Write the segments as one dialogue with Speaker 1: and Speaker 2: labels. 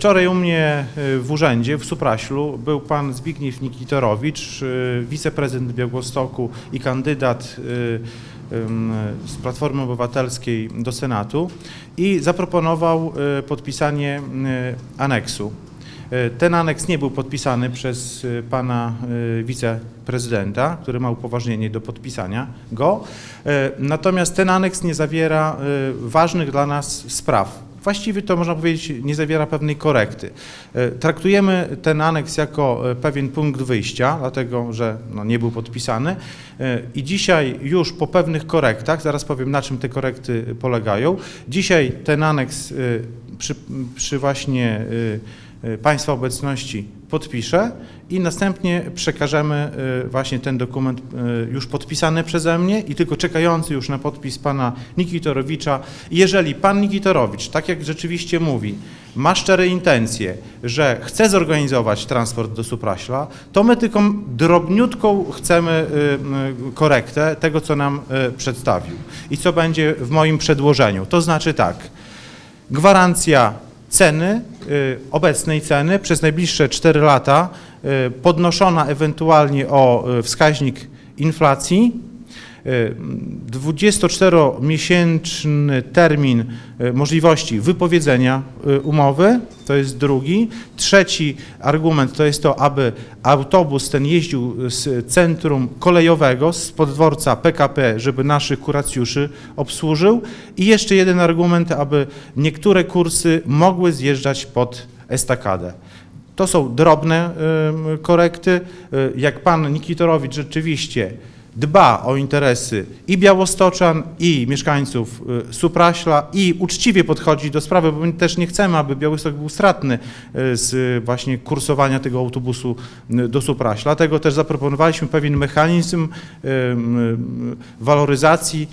Speaker 1: Wczoraj u mnie y, w urzędzie w Supraślu był pan Zbigniew Nikitorowicz, y, wiceprezydent Białegostoku i kandydat y, z Platformy Obywatelskiej do Senatu i zaproponował podpisanie aneksu. Ten aneks nie był podpisany przez pana wiceprezydenta, który ma upoważnienie do podpisania go. Natomiast ten aneks nie zawiera ważnych dla nas spraw. Właściwie to można powiedzieć nie zawiera pewnej korekty. Y, Traktujemy ten aneks jako y, pewien punkt wyjścia, dlatego że no, nie był podpisany Y, i dzisiaj już po pewnych korektach, zaraz powiem na czym te korekty polegają, dzisiaj ten aneks przy, przy właśnie Państwa obecności podpiszę i następnie przekażemy y, właśnie ten dokument y, już podpisany przeze mnie i tylko czekający już na podpis pana Nikitorowicza. Jeżeli pan Nikitorowicz, tak jak rzeczywiście mówi, ma szczere intencje, że chce zorganizować transport do Supraśla, to my tylko drobniutką chcemy y, korektę tego, co nam przedstawił i co będzie w moim przedłożeniu. To znaczy tak, gwarancja ceny, obecnej ceny przez najbliższe 4 lata, y, podnoszona ewentualnie o y, wskaźnik inflacji, y, 24-miesięczny termin y, możliwości wypowiedzenia y, umowy, to jest drugi. Trzeci argument to jest to, aby autobus ten jeździł z centrum kolejowego, z poddworca PKP, żeby naszych kuracjuszy obsłużył. I jeszcze jeden argument, aby niektóre kursy mogły zjeżdżać pod estakadę. To są drobne korekty. Y, Jak pan Nikitorowicz rzeczywiście dba o interesy i białostoczan, i mieszkańców y, Supraśla i uczciwie podchodzi do sprawy, bo my też nie chcemy, aby Białystok był stratny y, z właśnie kursowania tego autobusu y, do Supraśla. Dlatego też zaproponowaliśmy pewien mechanizm waloryzacji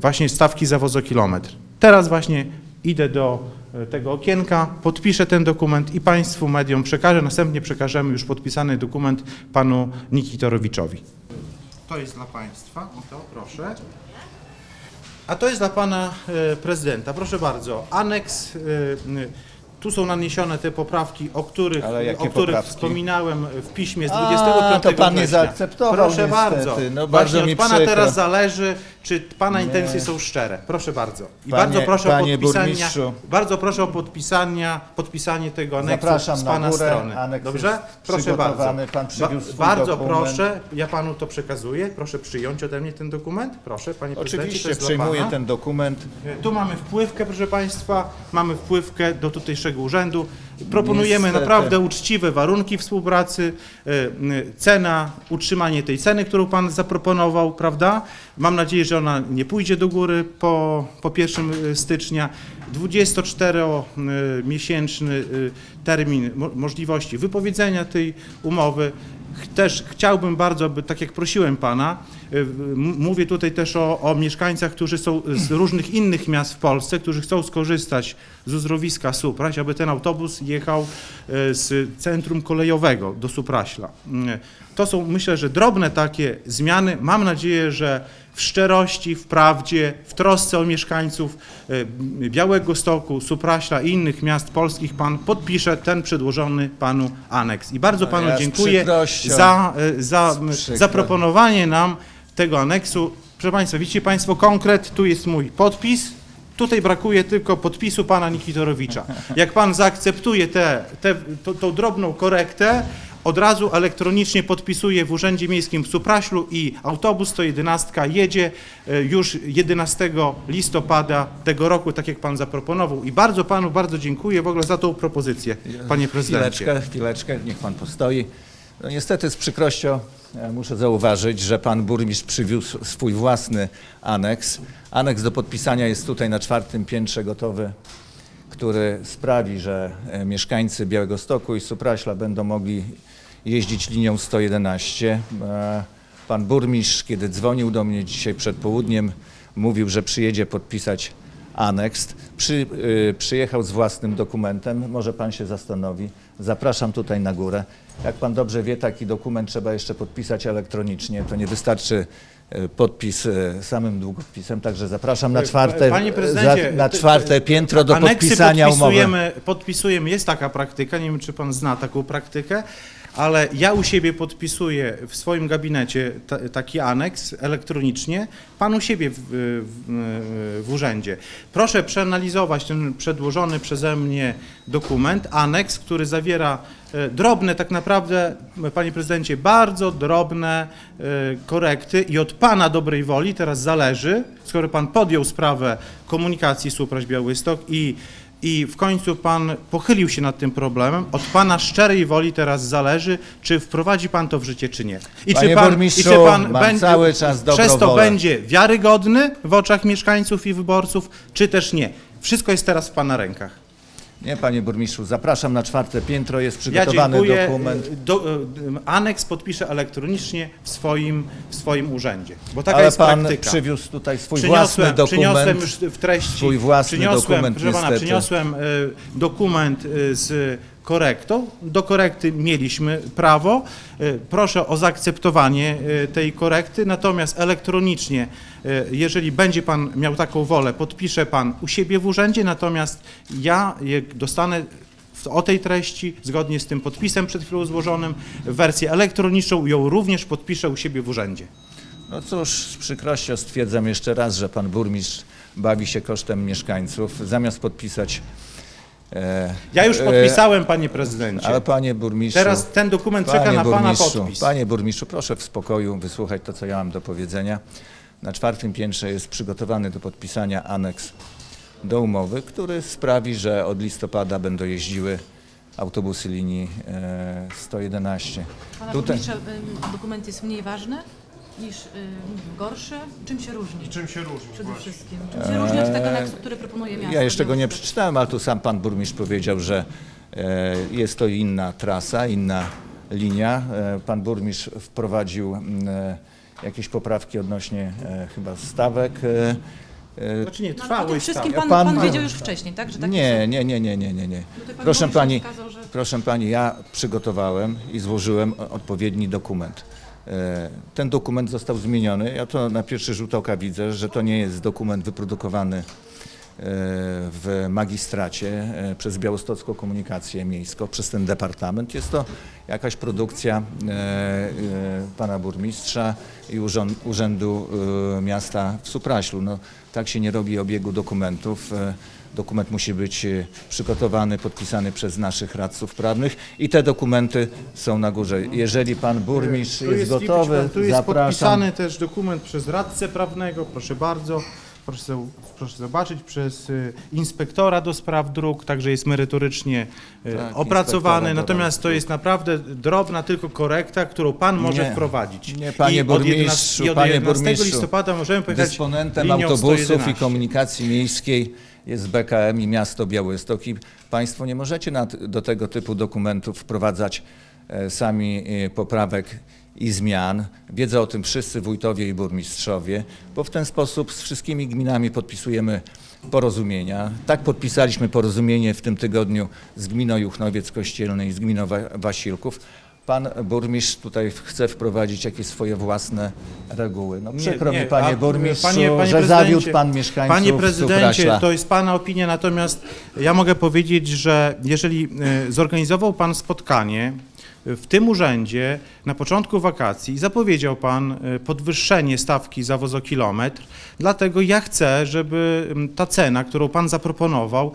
Speaker 1: właśnie stawki za wozokilometr. Teraz właśnie idę do tego okienka, podpiszę ten dokument i Państwu mediom przekażę. Następnie przekażemy już podpisany dokument panu Nikitorowiczowi. To jest dla Państwa, o to proszę. A to jest dla Pana e, Prezydenta. Proszę bardzo, aneks. E, Tu są naniesione te poprawki, o których,
Speaker 2: Ale jakie
Speaker 1: o których
Speaker 2: poprawki?
Speaker 1: wspominałem w piśmie z
Speaker 2: A,
Speaker 1: 25
Speaker 2: to pan nie
Speaker 1: września.
Speaker 2: zaakceptował
Speaker 1: Proszę
Speaker 2: niestety.
Speaker 1: bardzo.
Speaker 2: No, bardzo
Speaker 1: Właśnie
Speaker 2: mi
Speaker 1: od Pana
Speaker 2: przykro.
Speaker 1: teraz zależy, czy Pana
Speaker 2: Nie.
Speaker 1: intencje są szczere. Proszę bardzo. I
Speaker 2: Panie-
Speaker 1: bardzo proszę
Speaker 2: panie
Speaker 1: o podpisanie,
Speaker 2: burmistrzu.
Speaker 1: bardzo proszę o podpisania, podpisanie tego aneksu
Speaker 2: Zapraszam
Speaker 1: z
Speaker 2: na
Speaker 1: Pana
Speaker 2: górę.
Speaker 1: strony.
Speaker 2: Aneks
Speaker 1: Dobrze?
Speaker 2: jest
Speaker 1: Proszę bardzo.
Speaker 2: przygotowany. Pan przywiózł swój
Speaker 1: bardzo
Speaker 2: dokument.
Speaker 1: proszę, ja Panu to przekazuję. Proszę przyjąć ode mnie ten dokument. Proszę, Panie Prezydencie, to
Speaker 2: Oczywiście
Speaker 1: jest dla
Speaker 2: przyjmuję
Speaker 1: pana.
Speaker 2: ten dokument.
Speaker 1: Tu mamy wpływkę, proszę Państwa, mamy wpływkę do tutejszego urzędu. Proponujemy
Speaker 2: Niestety.
Speaker 1: naprawdę uczciwe warunki współpracy, e, m, cena, utrzymanie tej ceny, którą Pan zaproponował, prawda? Mam nadzieję, że ona nie pójdzie do góry po, po 1 stycznia. 24-miesięczny y, termin mo- możliwości wypowiedzenia tej umowy. Też chciałbym bardzo, by, tak jak prosiłem Pana, y, mówię tutaj też o, o mieszkańcach, którzy są z różnych innych miast w Polsce, którzy chcą skorzystać z uzdrowiska Supraś, aby ten autobus jechał y, z centrum kolejowego do Supraśla. Y, To są, myślę, że drobne takie zmiany. Mam nadzieję, że w szczerości, w prawdzie, w trosce o mieszkańców y, Białego Stoku, Supraśla i innych miast polskich Pan podpisze ten przedłożony Panu aneks. I bardzo Panu
Speaker 2: ja
Speaker 1: dziękuję za, y, za zaproponowanie nam tego aneksu. Proszę Państwa, widzicie Państwo konkret, tu jest mój podpis. Tutaj brakuje tylko podpisu pana Nikitorowicza. Jak pan zaakceptuje tę te, to, tą drobną korektę, od razu elektronicznie podpisuje w Urzędzie Miejskim w Supraślu i autobus 111 jedzie e, już 11 listopada tego roku, tak jak pan zaproponował. I bardzo panu bardzo dziękuję w ogóle za tą propozycję, panie prezydencie.
Speaker 2: Chwileczkę, chwileczkę, niech pan postoi. No niestety z przykrością e, muszę zauważyć, że pan burmistrz przywiózł swój własny aneks. Aneks do podpisania jest tutaj na czwartym piętrze gotowy, który sprawi, że e, mieszkańcy Białegostoku i Supraśla będą mogli jeździć linią 111. E, Pan burmistrz, kiedy dzwonił do mnie dzisiaj przed południem, mówił, że przyjedzie podpisać aneks. Przy, y, przyjechał z własnym dokumentem, może pan się zastanowi. Zapraszam tutaj na górę. Jak pan dobrze wie, taki dokument trzeba jeszcze podpisać elektronicznie. To nie wystarczy e, podpis e, samym długopisem, także zapraszam na czwarte,
Speaker 1: panie prezydencie,
Speaker 2: na
Speaker 1: te-
Speaker 2: czwarte piętro do
Speaker 1: Aneksy
Speaker 2: podpisania umowy.
Speaker 1: podpisujemy, podpisujemy, jest taka praktyka, nie wiem czy pan zna taką praktykę, ale ja u siebie podpisuję w swoim gabinecie ta, taki aneks elektronicznie, pan u siebie w, w, w urzędzie. Proszę przeanalizować ten przedłożony przeze mnie dokument, aneks, który zawiera e, drobne, tak naprawdę, panie prezydencie, bardzo drobne e, korekty i od pana dobrej woli teraz zależy, skoro pan podjął sprawę komunikacji Supraś Białystok i i w końcu pan pochylił się nad tym problemem. Od pana szczerej woli teraz zależy, czy wprowadzi pan to w życie, czy nie. I
Speaker 2: Panie
Speaker 1: czy pan, i czy pan
Speaker 2: mam
Speaker 1: będzie-
Speaker 2: cały czas dobrą
Speaker 1: przez to
Speaker 2: wolę.
Speaker 1: będzie wiarygodny w oczach mieszkańców i wyborców, czy też nie. Wszystko jest teraz w pana rękach.
Speaker 2: Nie, panie burmistrzu, zapraszam na czwarte piętro, jest
Speaker 1: Ja
Speaker 2: przygotowany
Speaker 1: dziękuję.
Speaker 2: dokument.
Speaker 1: Do, y, aneks podpiszę elektronicznie w swoim, w swoim urzędzie, bo taka
Speaker 2: Ale
Speaker 1: jest
Speaker 2: pan
Speaker 1: praktyka.
Speaker 2: przywiózł tutaj swój
Speaker 1: Przyniosłem,
Speaker 2: własny
Speaker 1: przyniosłem
Speaker 2: dokument.
Speaker 1: już w treści.
Speaker 2: swój własny
Speaker 1: przyniosłem,
Speaker 2: dokument,
Speaker 1: pana, przyniosłem dokument y, z korektą. Do korekty mieliśmy prawo. Y, proszę o zaakceptowanie y, tej korekty, natomiast elektronicznie, y, jeżeli będzie pan miał taką wolę, podpisze pan u siebie w urzędzie, natomiast ja dostanę o tej treści, zgodnie z tym podpisem przed chwilą złożonym, wersję elektroniczną ją również podpiszę u siebie w urzędzie.
Speaker 2: No cóż, z przykrością stwierdzam jeszcze raz, że pan burmistrz bawi się kosztem mieszkańców, zamiast podpisać. E,
Speaker 1: Ja już
Speaker 2: e,
Speaker 1: podpisałem, panie prezydencie.
Speaker 2: Ale panie burmistrzu.
Speaker 1: Teraz ten dokument czeka na pana podpis.
Speaker 2: Panie burmistrzu, proszę w spokoju wysłuchać to, co ja mam do powiedzenia. Na czwartym piętrze jest przygotowany do podpisania aneks do umowy, który sprawi, że od listopada będą jeździły autobusy linii e, 111.
Speaker 3: Pana
Speaker 2: Tutaj-
Speaker 3: burmistrza, ym, dokument jest mniej ważny niż ym, gorszy? Czym się różni?
Speaker 4: Czym się różni
Speaker 3: Przede
Speaker 4: właśnie?
Speaker 3: wszystkim. Czym się różni od tego aneksu, który proponuje miasto?
Speaker 2: Ja jeszcze go nie przeczytałem, ale tu sam pan burmistrz powiedział, że e, jest to inna trasa, inna linia. E, Pan burmistrz wprowadził e, jakieś poprawki odnośnie e, chyba stawek. e, e,
Speaker 1: Znaczy nie,
Speaker 3: No, ale o wszystkim pan,
Speaker 2: Pan-
Speaker 3: pan wiedział już wcześniej, tak? Że tak
Speaker 2: Nie, nie, nie, nie, nie, nie, nie.
Speaker 3: Tutaj pan
Speaker 2: Proszę
Speaker 3: burmistrz
Speaker 2: pani,
Speaker 3: wskazał, że-
Speaker 2: proszę pani, ja przygotowałem i złożyłem o- odpowiedni dokument. E, Ten dokument został zmieniony. Ja to na pierwszy rzut oka widzę, że to nie jest dokument wyprodukowany e, w magistracie e, przez Białostocką Komunikację Miejską, przez ten departament. Jest to jakaś produkcja pana burmistrza i Urzędu Miasta w Supraślu. No, tak się nie robi obiegu dokumentów. Dokument musi być e, przygotowany, podpisany przez naszych radców prawnych i te dokumenty są na górze. Jeżeli pan burmistrz
Speaker 1: Tu
Speaker 2: jest, gotowy,
Speaker 1: Tu jest
Speaker 2: zapraszam.
Speaker 1: podpisany też dokument przez radcę prawnego, proszę bardzo. Proszę, zo- proszę zobaczyć, przez y, inspektora do spraw dróg, także jest merytorycznie y,
Speaker 2: Tak,
Speaker 1: opracowany.
Speaker 2: inspektora do
Speaker 1: Natomiast to jest naprawdę drobna tylko korekta, którą pan może
Speaker 2: Nie,
Speaker 1: wprowadzić.
Speaker 2: nie, panie
Speaker 1: I od
Speaker 2: burmistrzu,
Speaker 1: 11, i od
Speaker 2: panie
Speaker 1: 11
Speaker 2: burmistrzu.
Speaker 1: listopada możemy pojechać
Speaker 2: Dysponentem
Speaker 1: linią
Speaker 2: autobusów
Speaker 1: 111.
Speaker 2: i komunikacji miejskiej jest BKM i miasto Białystok i Państwo nie możecie do tego typu dokumentów wprowadzać e, sami e, poprawek i zmian. Wiedzą o tym wszyscy wójtowie i burmistrzowie, bo w ten sposób z wszystkimi gminami podpisujemy porozumienia. Tak podpisaliśmy porozumienie w tym tygodniu z gminą Juchnowiec Kościelny i z gminą Wa- Wasilków. Pan burmistrz tutaj chce wprowadzić jakieś swoje własne reguły. No przykro
Speaker 1: nie,
Speaker 2: mi, panie
Speaker 1: a,
Speaker 2: burmistrzu,
Speaker 1: panie- panie
Speaker 2: że zawiódł pan mieszkańców
Speaker 1: Panie prezydencie, to jest pana opinia, natomiast ja mogę powiedzieć, że jeżeli e, zorganizował pan spotkanie w tym urzędzie na początku wakacji zapowiedział pan e, podwyższenie stawki za wozokilometr, dlatego ja chcę, żeby ta cena, którą pan zaproponował,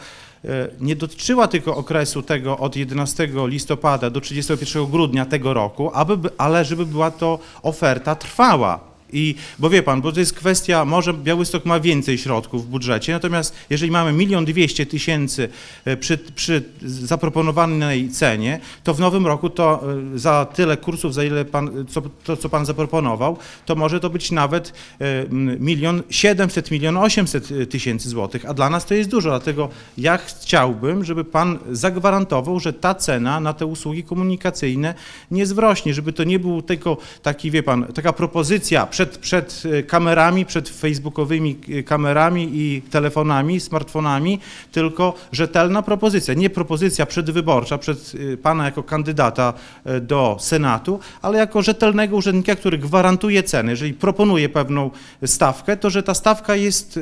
Speaker 1: nie dotyczyła tylko okresu tego od 11 listopada do 31 grudnia tego roku, aby, by- ale żeby była to oferta trwała. I, bo wie pan, bo to jest kwestia, może Białystok ma więcej środków w budżecie, natomiast jeżeli mamy milion dwieście tysięcy e, przy, zaproponowanej cenie, to w nowym roku to e, za tyle kursów, za ile pan, co, to, co pan zaproponował, to może to być nawet e, milion siedemset, milion osiemset tysięcy złotych, a dla nas to jest dużo, dlatego ja chciałbym, żeby pan zagwarantował, że ta cena na te usługi komunikacyjne nie zwrośnie, żeby to nie był tylko taki, wie pan, taka propozycja przed, przed e, kamerami, przed facebookowymi e, kamerami i telefonami, smartfonami, tylko rzetelna propozycja, nie propozycja przedwyborcza przed e, pana jako kandydata do Senatu, ale jako rzetelnego urzędnika, który gwarantuje ceny. Jeżeli proponuje pewną stawkę, to że ta stawka jest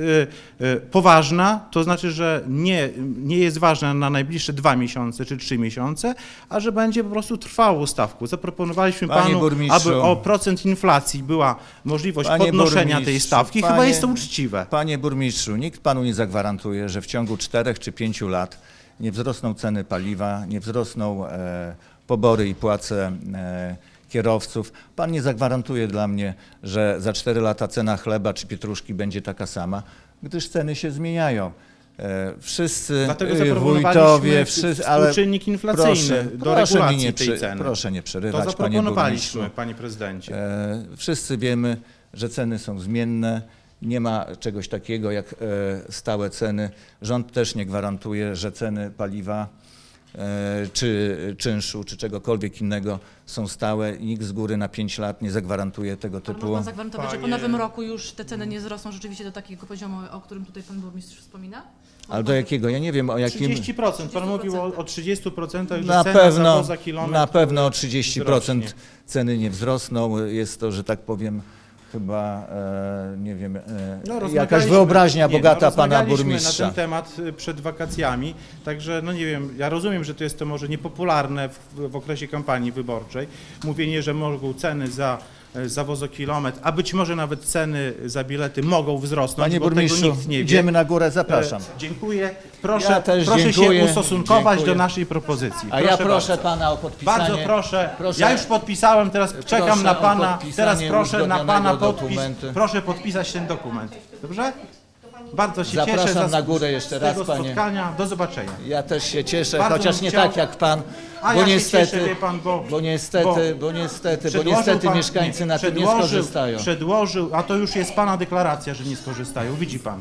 Speaker 1: poważna, to znaczy, że nie, nie jest ważna na najbliższe dwa miesiące czy trzy miesiące, a że będzie po prostu trwałą stawką. Zaproponowaliśmy
Speaker 2: Panie
Speaker 1: panu, aby o procent inflacji była możliwość
Speaker 2: Panie
Speaker 1: podnoszenia tej
Speaker 2: burmistrzu,
Speaker 1: stawki. Chyba
Speaker 2: panie-
Speaker 1: jest to uczciwe.
Speaker 2: Panie burmistrzu, nikt panu nie zagwarantuje, że w ciągu czterech czy pięciu lat nie wzrosną ceny paliwa, nie wzrosną e, pobory i płace e, kierowców. Pan nie zagwarantuje dla mnie, że za cztery lata cena chleba czy pietruszki będzie taka sama, gdyż ceny się zmieniają. E, Wszyscy
Speaker 1: Dlatego
Speaker 2: e, wójtowie, wszyscy, ale
Speaker 1: współczynnik inflacyjny
Speaker 2: proszę,
Speaker 1: do
Speaker 2: proszę
Speaker 1: regulacji
Speaker 2: nie
Speaker 1: tej ceny.
Speaker 2: Proszę nie
Speaker 1: To
Speaker 2: przerywać, panie burmistrzu.
Speaker 1: zaproponowaliśmy, panie prezydencie.
Speaker 2: E, Wszyscy wiemy, że ceny są zmienne. Nie ma czegoś takiego jak e, stałe ceny. Rząd też nie gwarantuje, że ceny paliwa czy czynszu, czy czegokolwiek innego są stałe. Nikt z góry na 5 lat nie zagwarantuje tego
Speaker 3: Ale
Speaker 2: typu.
Speaker 3: można zagwarantować, że po
Speaker 1: Panie-
Speaker 3: nowym roku już te ceny nie wzrosną rzeczywiście do takiego poziomu, o którym tutaj pan burmistrz wspomina?
Speaker 2: Ale do jakiego? Ja nie wiem o jakim.
Speaker 1: 30%. Pan mówił o, o 30%, że
Speaker 2: Na
Speaker 1: cena
Speaker 2: pewno,
Speaker 1: za poza kilometr
Speaker 2: na pewno o
Speaker 1: wzrośnie.
Speaker 2: 30% ceny nie wzrosną. Jest to, że tak powiem, chyba, e, nie wiem, e,
Speaker 1: No,
Speaker 2: jakaś
Speaker 1: rozmawialiśmy-
Speaker 2: wyobraźnia
Speaker 1: nie,
Speaker 2: bogata pana
Speaker 1: rozmawialiśmy
Speaker 2: burmistrza.
Speaker 1: na ten temat y, przed wakacjami, także no nie wiem, ja rozumiem, że to jest to może niepopularne w, w okresie kampanii wyborczej, mówienie, że mogą ceny za e, za wozokilometr, a być może nawet ceny za bilety mogą wzrosnąć,
Speaker 2: Panie
Speaker 1: bo tego nikt nie wie.
Speaker 2: idziemy na górę, zapraszam.
Speaker 1: E, Dziękuję. Proszę,
Speaker 2: Ja też
Speaker 1: proszę
Speaker 2: dziękuję.
Speaker 1: się ustosunkować
Speaker 2: Dziękuję.
Speaker 1: do naszej propozycji.
Speaker 2: A ja proszę
Speaker 1: bardzo.
Speaker 2: pana o podpisanie.
Speaker 1: Bardzo proszę.
Speaker 2: Proszę-
Speaker 1: Ja już podpisałem, teraz czekam na
Speaker 2: o
Speaker 1: pana.
Speaker 2: podpisanie
Speaker 1: Teraz proszę na
Speaker 2: uzgodnionego
Speaker 1: pana podpis.
Speaker 2: dokumentu.
Speaker 1: Proszę podpisać ten dokument. Dobrze? Bardzo się
Speaker 2: Zapraszam
Speaker 1: cieszę
Speaker 2: na górę jeszcze
Speaker 1: z
Speaker 2: raz,
Speaker 1: tego
Speaker 2: panie.
Speaker 1: spotkania. Do zobaczenia.
Speaker 2: Ja też się cieszę,
Speaker 1: Bardzo
Speaker 2: chociaż
Speaker 1: bym
Speaker 2: nie
Speaker 1: chciał-
Speaker 2: tak jak pan,
Speaker 1: A
Speaker 2: bo
Speaker 1: ja się
Speaker 2: niestety,
Speaker 1: cieszę, wie pan, bo-
Speaker 2: bo niestety, bo, niestety, bo
Speaker 1: Przedłożył
Speaker 2: niestety
Speaker 1: pan-
Speaker 2: mieszkańcy na tym nie
Speaker 1: przedłożył-
Speaker 2: skorzystają.
Speaker 1: Przedłożył, a to już jest pana deklaracja, że nie skorzystają. Widzi pan.